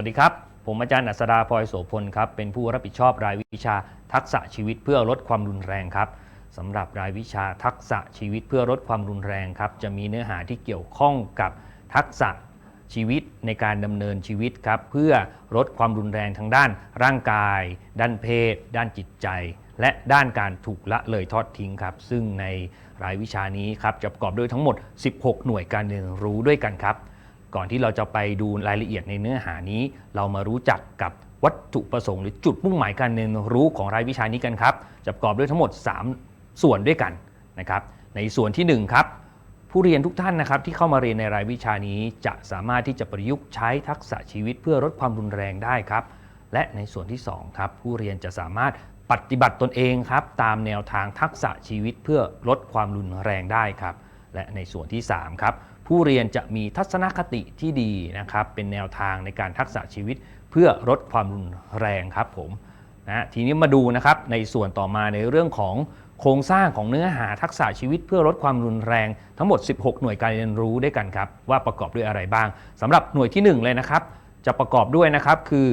วัสดีครับ ผมอาจารย์อัศดาพลอยโสพลครับ เป็นผู้รับผิดชอบรายวิชาทักษะชีวิตเพื่อลดความรุนแรงครับสำหรับรายวิชาทักษะชีวิตเพื่อลดความรุนแรงครับ จะมีเนื้อหาที่เกี่ยวข้องกับทักษะชีวิตในการดำเนินชีวิตครับเพื่อลดความรุนแรงทางด้านร่างกาย ด้านเพศ ด้านจิตใจ และด้านการถูกละเลยทอดทิ้งครับ ซึ่งในรายวิชานี้ครับจะประกอบด้วยทั้งหมด 16 หน่วยการเรียนรู้ด้วยกันครับ ก่อนที่เราจะไปดูรายละเอียดในเนื้อหานี้ เรามารู้จักกับวัตถุประสงค์หรือจุดมุ่งหมายการเรียนรู้ของรายวิชานี้กันครับจะประกอบด้วยทั้งหมด 3 ส่วนด้วยกันนะครับในส่วนที่ 1 ครับ ผู้เรียนทุกท่านนะครับที่เข้ามาเรียนในรายวิชานี้ จะสามารถที่จะประยุกต์ใช้ทักษะชีวิตเพื่อลดความรุนแรงได้ครับ และในส่วนที่ 2 ครับ ผู้เรียนจะสามารถปฏิบัติตนเองครับ ตามแนวทางทักษะชีวิตเพื่อลดความรุนแรงได้ครับ และในส่วนที่ 3 ครับ ผู้เรียนจะมีทัศนคติที่ดีนะครับ เป็นแนวทางในการทักษะชีวิตเพื่อลดความรุนแรงครับผมนะทีนี้มาดูนะครับในส่วนต่อมาในเรื่องของโครงสร้างของเนื้อหาทักษะชีวิตเพื่อลดความรุนแรงทั้งหมด 16 หน่วยการเรียนรู้ด้วยกันครับ ว่าประกอบด้วยอะไรบ้างสำหรับหน่วยที่ 1 เลยนะครับ จะประกอบด้วยนะครับคือ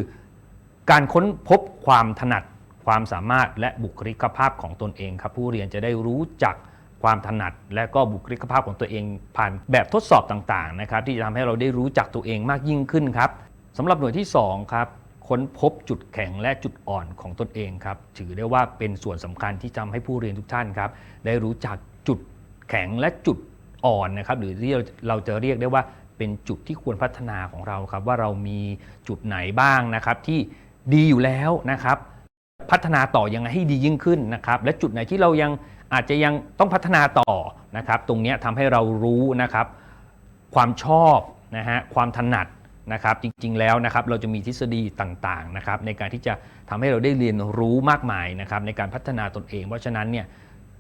การค้นพบความถนัดความสามารถและบุคลิกภาพของตนเองครับ ผู้เรียนจะได้รู้จัก ความถนัดและก็บุคลิกภาพของตัวเอง ผ่านแบบทดสอบต่างๆนะครับที่จะทำให้เราได้รู้จักตัวเองมากยิ่งขึ้นครับสำหรับหน่วยที่2ครับค้นพบจุดแข็งและจุดอ่อนของตนเองครับถือได้ว่าเป็นส่วนสำคัญที่ทำให้ผู้เรียนทุกท่านครับได้รู้จักจุดแข็งและจุดอ่อนนะครับหรือที่เราจะเรียกได้ว่าเป็นจุดที่ควรพัฒนาของเราครับว่าเรามีจุดไหนบ้างนะครับที่ดีอยู่แล้วนะครับ พัฒนาต่อยังไงให้ดียิ่งขึ้นนะครับ และจุดไหนที่เรายัง อาจจะยังต้องพัฒนาต่อนะครับตรงนี้ทำให้เรารู้นะครับความชอบนะฮะความถนัดนะครับจริงๆแล้วนะครับเราจะมีทฤษฎีต่างๆนะครับในการที่จะทำให้เราได้เรียนรู้มากมายนะครับในการพัฒนาตนเอง เพราะฉะนั้นเนี่ย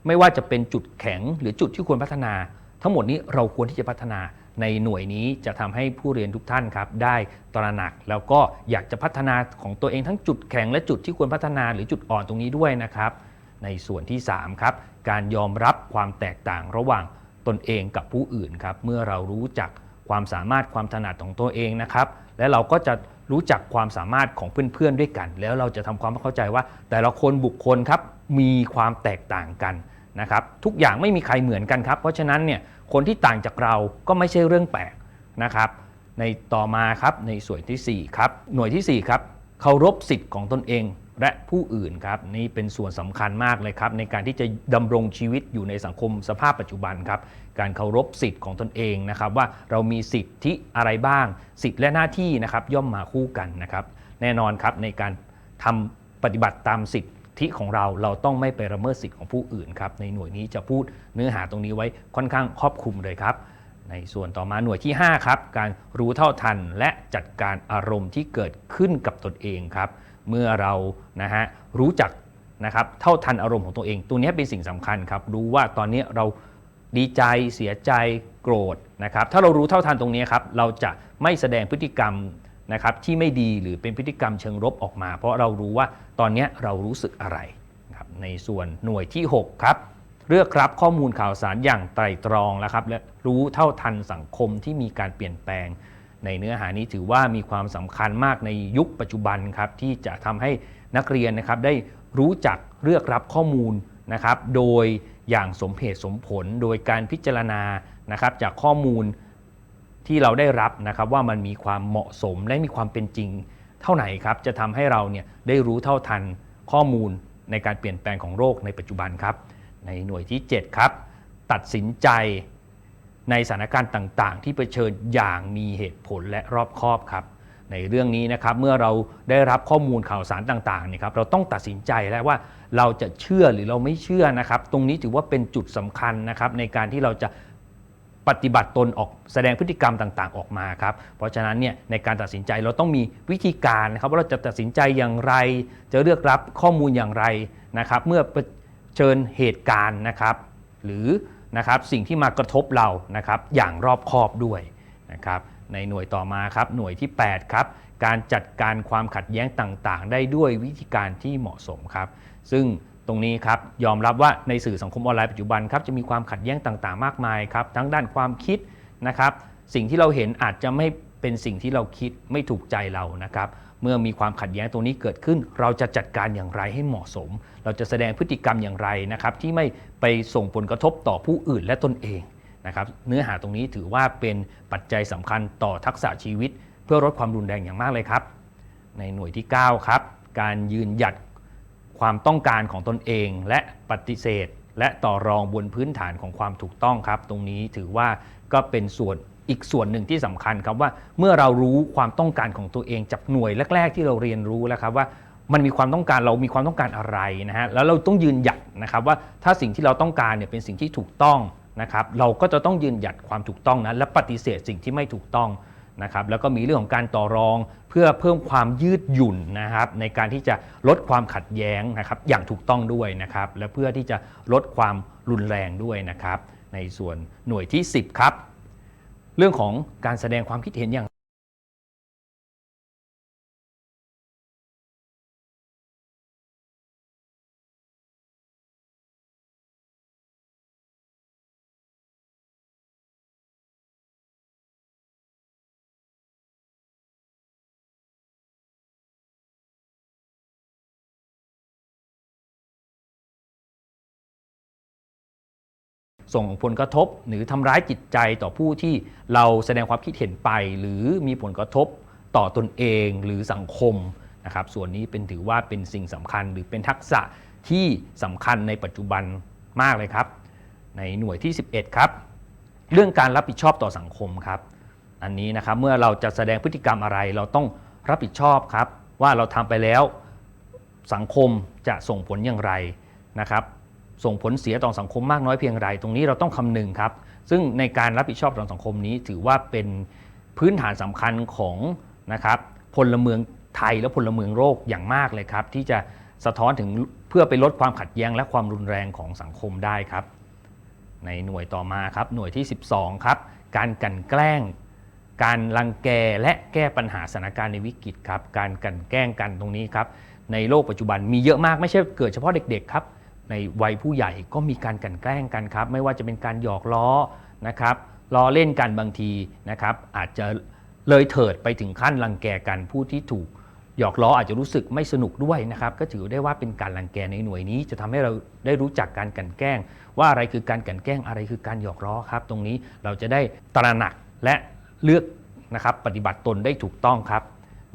ไม่ว่าจะเป็นจุดแข็งหรือจุดที่ควรพัฒนา ทั้งหมดนี้เราควรที่จะพัฒนาในหน่วยนี้จะทำให้ผู้เรียนทุกท่านครับได้ตระหนัก แล้วก็อยากจะพัฒนาของตัวเองทั้งจุดแข็งและจุดที่ควรพัฒนาหรือจุดอ่อนตรงนี้ด้วยนะครับ ในส่วนที่3ครับการยอมรับความแตกต่างระหว่างตนเองกับผู้อื่นครับเมื่อเรารู้จักความสามารถความถนัดของตัวเองนะครับและเราก็จะรู้จักความสามารถของเพื่อนๆด้วยกัน แล้วเราจะทำความเข้าใจว่า แต่ละคนบุคคลครับมีความแตกต่างกันนะครับทุกอย่างไม่มีใครเหมือนกันครับเพราะฉะนั้นเนี่ยคนที่ต่างจากเราก็ไม่ใช่เรื่องแปลกนะครับในต่อมาครับในส่วนที่4ครับหน่วยที่4ครับเคารพสิทธิ์ของตนเอง และผู้อื่นครับนี่เป็นส่วนสำคัญมากเลยครับ ในการที่จะดำรงชีวิตอยู่ในสังคมสภาพปัจจุบันครับ การเคารพสิทธิ์ของตนเองนะครับ ว่าเรามีสิทธิอะไรบ้าง สิทธิและหน้าที่นะครับ ย่อมมาคู่กันนะครับ แน่นอนครับในการทำปฏิบัติตามสิทธิของเราเราต้องไม่ไปละเมิดสิทธิของผู้อื่นครับในหน่วยนี้จะพูดเนื้อหาตรงนี้ไว้ค่อนข้างครอบคลุมเลยครับ ในส่วนต่อมาหน่วยที่ 5 ครับ การรู้เท่าทันและจัดการอารมณ์ที่เกิดขึ้นกับตนเองครับ เมื่อเรานะฮะรู้จักนะครับเท่าทันอารมณ์ของตัวเอง ตัวนี้เป็นสิ่งสำคัญครับ รู้ว่าตอนนี้เราดีใจเสียใจโกรธนะครับ ถ้าเรารู้เท่าทันตรงนี้ครับ เราจะไม่แสดงพฤติกรรมนะครับที่ไม่ดีหรือเป็นพฤติกรรมเชิงลบออกมา เพราะเรารู้ว่าตอนนี้เรารู้สึกอะไรครับในส่วนหน่วยที่ 6 ครับ เลือกรับข้อมูลข่าวสารอย่างไตรตรองแล้วครับและรู้เท่าทันสังคมที่มีการเปลี่ยนแปลง ในเนื้อหานี้ถือว่ามีความสำคัญมากในยุคปัจจุบันครับที่จะทำให้นักเรียนนะครับได้รู้จักเลือกรับข้อมูลนะครับโดยอย่างสมเหตุสมผลโดยการพิจารณานะครับจากข้อมูลที่เราได้รับนะครับว่ามันมีความเหมาะสมและมีความเป็นจริง เท่าไหร่ครับจะทำให้เราเนี่ยได้รู้เท่าทันข้อมูลในการเปลี่ยนแปลงของโรคในปัจจุบันครับ ในหน่วยที่ 7 ครับ ตัดสินใจในสถานการณ์ต่างๆ ที่เผชิญอย่างมีเหตุผลและรอบคอบครับ ในเรื่องนี้นะครับเมื่อเราได้รับข้อมูลข่าวสารต่างๆเนี่ยครับเราต้องตัดสินใจแล้วว่าเราจะเชื่อหรือเราไม่เชื่อนะครับ ตรงนี้ถือว่าเป็นจุดสำคัญนะครับในการที่เราจะปฏิบัติตนออกแสดงพฤติกรรมต่าง ๆ ออกมาครับ เพราะฉะนั้นเนี่ยในการตัดสินใจเราต้องมีวิธีการนะครับว่าเราจะตัดสินใจอย่างไร จะเลือกรับข้อมูลอย่างไรนะครับ เมื่อ เชิญเหตุการณ์นะครับ หรือนะครับสิ่งที่มากระทบเรานะครับอย่างรอบคอบด้วยนะครับในหน่วยต่อมาครับหน่วยที่ 8 ครับ การจัดการความขัดแย้งต่างๆ ได้ด้วยวิธีการที่เหมาะสมครับ ซึ่งตรงนี้ครับยอมรับว่าในสื่อสังคมออนไลน์ปัจจุบันครับจะมีความขัดแย้งต่างๆ มากมายครับ ทั้งด้านความคิดนะครับ สิ่งที่เราเห็นอาจจะไม่เป็นสิ่งที่เราคิดไม่ถูกใจเรานะครับ เมื่อมีความขัดแย้งตรงนี้เกิดขึ้น เราจะจัดการอย่างไรให้เหมาะสม เราจะแสดงพฤติกรรมอย่างไรนะครับที่ไม่ไปส่งผลกระทบต่อผู้อื่นและตนเองนะครับเนื้อหาตรงนี้ถือว่าเป็นปัจจัยสำคัญต่อทักษะชีวิต เพื่อลดความรุนแรงอย่างมากเลยครับ ในหน่วยที่ 9 ครับ การยืนหยัดความต้องการของตนเอง และปฏิเสธ และต่อรองบนพื้นฐานของความถูกต้องครับ ตรงนี้ถือว่าก็เป็นส่วน อีกส่วนหนึ่งที่สำคัญครับว่าเมื่อเรารู้ความต้องการของตัวเองจากหน่วยแรก ๆ ที่เราเรียนรู้แล้วครับว่ามันมีความต้องการเรามีความต้องการอะไรนะฮะแล้วเราต้องยืนหยัดนะครับว่าถ้าสิ่งที่เราต้องการเนี่ยเป็นสิ่งที่ถูกต้องนะครับเราก็จะต้องยืนหยัดความถูกต้องนั้นและปฏิเสธสิ่งที่ไม่ถูกต้องนะครับแล้วก็มีเรื่องของการต่อรองเพื่อเพิ่มความยืดหยุ่นนะครับในการที่จะลดความขัดแย้งนะครับอย่างถูกต้องด้วยนะครับและเพื่อที่จะลดความรุนแรงด้วยนะครับในส่วนหน่วยที่ 10 ครับ เรื่องของการแสดงความคิดเห็นอย่าง ส่งผลกระทบ หรือทำร้ายจิตใจต่อผู้ที่เราแสดงความคิดเห็นไป หรือมีผลกระทบต่อตนเองหรือสังคมนะครับส่วนนี้เป็นถือว่าเป็นสิ่งสำคัญ หรือเป็นทักษะที่สำคัญในปัจจุบันมากเลยครับ ในหน่วยที่ 11 ครับ เรื่องการรับผิดชอบต่อสังคมครับ อันนี้นะครับเมื่อเราจะแสดงพฤติกรรมอะไร เราต้องรับผิดชอบครับ ว่าเราทำไปแล้วสังคมจะส่งผลอย่างไรนะครับ ส่งผลเสียต่อสังคมมากน้อยเพียงไร ตรงนี้เราต้องคำนึงครับ ซึ่งในการรับผิดชอบต่อสังคมนี้ถือว่าเป็นพื้นฐานสำคัญของนะครับพลเมืองไทยและพลเมืองโลกอย่างมากเลยครับ ที่จะสะท้อนถึงเพื่อไปลดความขัดแย้งและความรุนแรงของสังคมได้ครับ ในหน่วยต่อมาครับหน่วยที่ 12 ครับ การกันแกล้ง การรังแกและแก้ปัญหาสถานการณ์ในวิกฤตครับ การกันแกล้งกันตรงนี้ครับในโลกปัจจุบันมีเยอะมากไม่ใช่เกิดเฉพาะเด็กๆครับ ในวัยผู้ใหญ่ก็มีการกันแกล้งกันครับ ไม่ว่าจะเป็นการหยอกล้อนะครับล้อเล่นกันบางทีนะครับ อาจจะเลยเถิดไปถึงขั้นรังแกกันผู้ที่ถูกหยอกล้ออาจจะรู้สึกไม่สนุกด้วยนะครับ ก็ถือได้ว่าเป็นการรังแกในหน่วยนี้ จะทำให้เราได้รู้จักการกันแกล้ง ว่าอะไรคือการกันแกล้งอะไรคือการหยอกล้อครับ ตรงนี้เราจะได้ตระหนักและเลือกนะครับปฏิบัติตนได้ถูกต้องครับ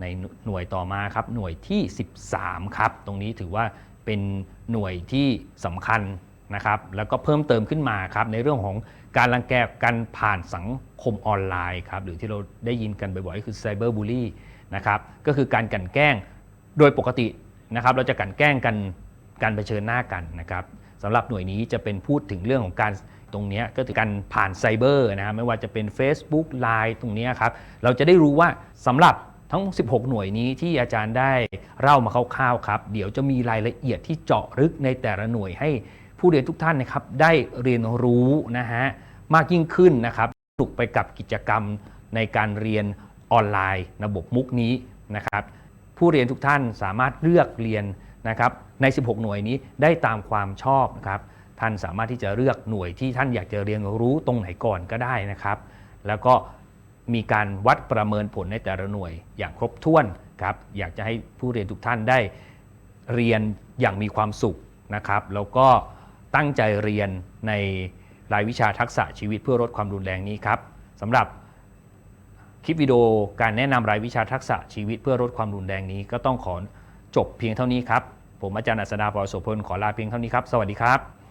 ในหน่วยต่อมาครับหน่วยที่ 13 ครับ ตรงนี้ถือว่า เป็นหน่วยที่สำคัญนะครับ แล้วก็เพิ่มเติมขึ้นมาครับในเรื่องของการรังแกกันผ่านสังคมออนไลน์ครับหรือที่เราได้ยินกันบ่อยๆก็คือไซเบอร์บูลลี่นะครับก็คือการกลันแกล้งโดยปกตินะครับเราจะกลันแกล้งกันการเผชิญหน้ากันนะครับสำหรับหน่วยนี้จะเป็นพูดถึงเรื่องของการตรงนี้ก็คือการผ่านไซเบอร์นะไม่ว่าจะเป็น Facebook Line ตรงนี้ครับเราจะได้รู้ว่าสำหรับ ทั้ง 16 หน่วยนี้ที่อาจารย์ได้เล่ามาคร่าวๆครับ เดี๋ยวจะมีรายละเอียดที่เจาะลึกในแต่ละหน่วยให้ผู้เรียนทุกท่านนะครับได้เรียนรู้นะฮะมากยิ่งขึ้นนะครับสนุกไปกับกิจกรรมในการเรียนออนไลน์ระบบมุกนี้นะครับผู้เรียนทุกท่านสามารถเลือกเรียนนะครับใน 16 หน่วยนี้ได้ตามความชอบนะครับท่านสามารถที่จะเลือกหน่วยที่ท่านอยากจะเรียนรู้ตรงไหนก่อนก็ได้นะครับ แล้วก็ มีการวัดประเมินผลในแต่ละหน่วยอย่างครบถ้วนครับอยากจะให้ผู้เรียนทุกท่านได้เรียนอย่างมีความสุขนะครับแล้วก็ตั้งใจเรียนในรายวิชาทักษะชีวิตเพื่อลดความรุนแรงนี้ครับสำหรับคลิปวิดีโอการแนะนำรายวิชาทักษะชีวิตเพื่อลดความรุนแรงนี้ ก็ต้องขอจบเพียงเท่านี้ครับ ผมอาจารย์อัศดาพรโสพลขอลาเพียงเท่านี้ครับ สวัสดีครับ